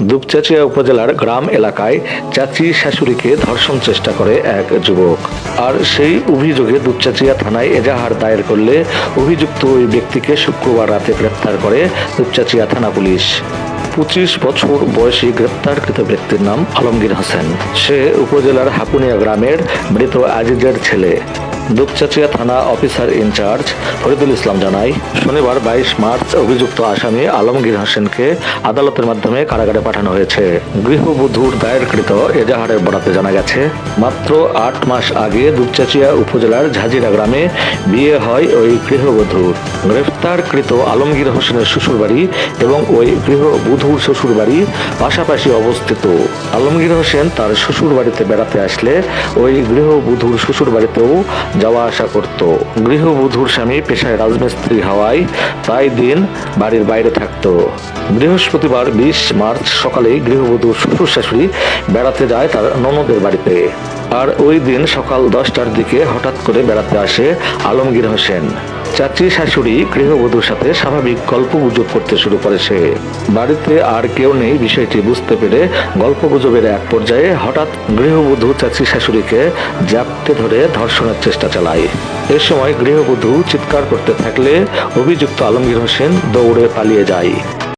দুপচাচিয়া উপজেলার গ্রাম এলাকায় চাচি শাশুড়িকে ধর্ষণ চেষ্টা করে এক যুবক। আর সেই অভিযোগে দুপচাচিয়া থানায় এজাহার দায়ের করলে অভিযুক্ত ওই ব্যক্তিকে শুক্রবার রাতে গ্রেপ্তার করে দুপচাচিয়া থানা পুলিশ। পঁচিশ বছর বয়সী গ্রেপ্তারকৃত ব্যক্তির নাম আলমগীর হোসেন। সে উপজেলার হাকুনিয়া গ্রামের মৃত আজিজের ছেলে। দুপচাচিয়া থানা অফিসার ইনচার্জ ফরিদুল ইসলাম জানায়, শনিবার বাইশ মার্চ অভিযুক্ত আসামি আলমগীর হোসেনকে আদালতের মাধ্যমে কারাগারে পাঠানো হয়েছে। গৃহবধূর দায়েরকৃত এজাহারের বরাতে জানা গেছে, মাত্র আট মাস আগে দুপচাচিয়া উপজেলার ঝাজিরা গ্রামে বিয়ে হয় ওই গৃহবধূর গ্রেফতারকৃত আলমগীর হোসেনের শ্বশুরবাড়ি এবং ওই গৃহবধূর শ্বশুরবাড়ি পাশাপাশি অবস্থিত। আলমগীর হোসেন তার শ্বশুর বাড়িতে আসলে ওই গৃহবধূর শ্বশুর বাড়িতেও যাওয়া আসা করত। গৃহবধূর স্বামী পেশায় রাজমিস্ত্রি হওয়ায় প্রায় দিন বাড়ির বাইরে থাকত। বৃহস্পতিবার বিশ মার্চ সকালে গৃহবধূর শ্বশুর শাশুড়ি বেড়াতে যায় তার ননদের বাড়িতে। আর ওই দিন সকাল দশটার দিকে হঠাৎ করে বেড়াতে আসে আলমগীর হোসেন। চাচি শাশুড়ি গৃহবধূর সাথে স্বাভাবিক গল্প গুজব করতে শুরু করে সে। বাড়িতে আর কেউ নেই বিষয়টি বুঝতে পেরে গল্প গুজবের এক পর্যায়ে হঠাৎ গৃহবধূ চাচি শাশুড়িকে জাপতে ধরে ধর্ষণের চেষ্টা চালায়। এ সময় গৃহবধূ চিৎকার করতে থাকলে অভিযুক্ত আলমগীর হোসেন দৌড়ে পালিয়ে যায়।